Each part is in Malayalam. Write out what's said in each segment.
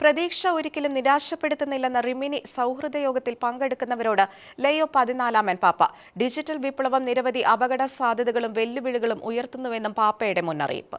പ്രതീക്ഷ ഒരിക്കലും നിരാശപ്പെടുത്തുന്നില്ലെന്ന റിമിനി സൗഹൃദ യോഗത്തിൽ പങ്കെടുക്കുന്നവരോട് ലയോ പതിനാലാമൻ പാപ്പ. ഡിജിറ്റൽ വിപ്ലവം നിരവധി അപകട സാധ്യതകളും വെല്ലുവിളികളും ഉയർത്തുന്നുവെന്നും പാപ്പയുടെ മുന്നറിയിപ്പ്.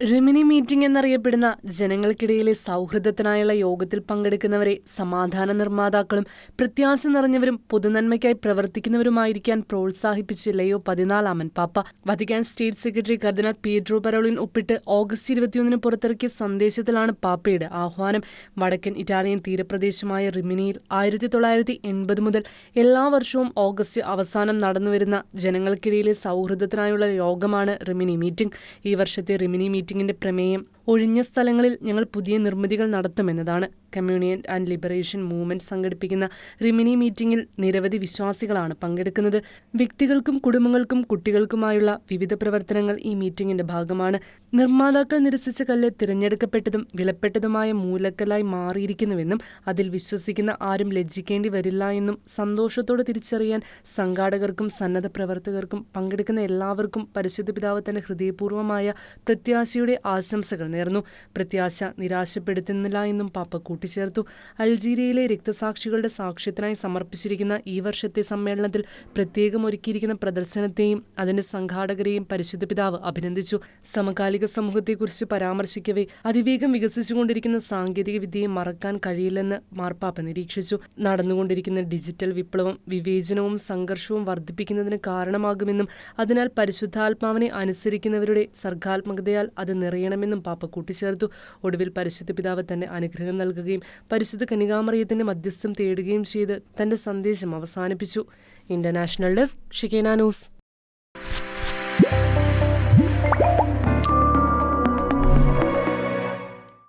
റിമിനി മീറ്റിംഗ് എന്നറിയപ്പെടുന്ന ജനങ്ങൾക്കിടയിലെ സൗഹൃദത്തിനായുള്ള യോഗത്തിൽ പങ്കെടുക്കുന്നവരെ സമാധാന നിർമ്മാതാക്കളും പ്രത്യാശ നിറഞ്ഞവരും പൊതുനന്മയ്ക്കായി പ്രവർത്തിക്കുന്നവരുമായിരിക്കാൻ പ്രോത്സാഹിപ്പിച്ച് ലയോ പതിനാലാമൻ പാപ്പ വത്തിക്കാൻ സ്റ്റേറ്റ് സെക്രട്ടറി കർദിനാൾ പീഡ്രോ പരോളിൻ ഒപ്പിട്ട് ഓഗസ്റ്റ് ഇരുപത്തിയൊന്നിന് പുറത്തിറക്കിയ സന്ദേശത്തിലാണ് പാപ്പയുടെ ആഹ്വാനം. വടക്കൻ ഇറ്റാലിയൻ തീരപ്രദേശമായ റിമിനിയിൽ ആയിരത്തി തൊള്ളായിരത്തി എൺപത് മുതൽ എല്ലാ വർഷവും ഓഗസ്റ്റ് അവസാനം നടന്നുവരുന്ന ജനങ്ങൾക്കിടയിലെ സൗഹൃദത്തിനായുള്ള യോഗമാണ് റിമിനി മീറ്റിംഗ് ഈ വർഷത്തെ റിമിനി മീറ്റിംഗിന്റെ പ്രമേയം ഒഴിഞ്ഞ സ്ഥലങ്ങളിൽ ഞങ്ങൾ പുതിയ നിർമ്മിതികൾ നടത്തുമെന്നതാണ് കമ്മ്യൂണിയൻ ആൻഡ് ലിബറേഷൻ മൂവ്മെന്റ് സംഘടിപ്പിക്കുന്ന റിമിനി മീറ്റിംഗിൽ നിരവധി വിശ്വാസികളാണ് പങ്കെടുക്കുന്നത്. വ്യക്തികൾക്കും കുടുംബങ്ങൾക്കും കുട്ടികൾക്കുമായുള്ള വിവിധ പ്രവർത്തനങ്ങൾ ഈ മീറ്റിംഗിന്റെ ഭാഗമാണ്. നിർമ്മാതാക്കൾ നിരസിച്ച കല്ല് തിരഞ്ഞെടുക്കപ്പെട്ടതും വിലപ്പെട്ടതുമായ മൂലക്കല്ലായി മാറിയിരിക്കുന്നുവെന്നും അതിൽ വിശ്വസിക്കുന്ന ആരും ലജ്ജിക്കേണ്ടി വരില്ല എന്നും സന്തോഷത്തോടെ തിരിച്ചറിയാൻ സംഘാടകർക്കും സന്നദ്ധ പ്രവർത്തകർക്കും പങ്കെടുക്കുന്ന എല്ലാവർക്കും പരിശുദ്ധ പിതാവ് തന്റെ ഹൃദയപൂർവമായ പ്രത്യാശയുടെ ആശംസകൾ നേർന്നു. പ്രത്യാശ നിരാശപ്പെടുത്തുന്നില്ല എന്നും പാപ്പ കൂട്ടിച്ചേർത്തു. അൾജീരിയയിലെ രക്തസാക്ഷികളുടെ സാക്ഷ്യത്തിനായി സമർപ്പിച്ചിരിക്കുന്ന ഈ വർഷത്തെ സമ്മേളനത്തിൽ പ്രത്യേകം ഒരുക്കിയിരിക്കുന്ന പ്രദർശനത്തെയും അതിന്റെ സംഘാടകരെയും പരിശുദ്ധ പിതാവ് അഭിനന്ദിച്ചു. സമകാലിക സമൂഹത്തെക്കുറിച്ച് പരാമർശിക്കവേ അതിവേഗം വികസിച്ചുകൊണ്ടിരിക്കുന്ന സാങ്കേതിക വിദ്യയെ മറക്കാൻ കഴിയില്ലെന്ന് മാർപ്പാപ്പ നിരീക്ഷിച്ചു. നടന്നുകൊണ്ടിരിക്കുന്ന ഡിജിറ്റൽ വിപ്ലവം വിവേചനവും സംഘർഷവും വർദ്ധിപ്പിക്കുന്നതിന് കാരണമാകുമെന്നും അതിനാൽ പരിശുദ്ധാത്മാവിനെ അനുസരിക്കുന്നവരുടെ സർഗാത്മകതയാൽ അത് നിറയണമെന്നും പാപ്പ കൂട്ടിച്ചേർത്തു. ഒടുവിൽ പരിശുദ്ധ പിതാവ് തന്നെ അനുഗ്രഹം നൽകുകയും പരിശുദ്ധ കനികാമറിയത്തിന്റെ മധ്യസ്ഥം തേടുകയും ചെയ്ത് തന്റെ സന്ദേശം അവസാനിപ്പിച്ചു. ഇന്റർനാഷണൽ ഡെസ്ക് ഷിക്കേന ന്യൂസ്.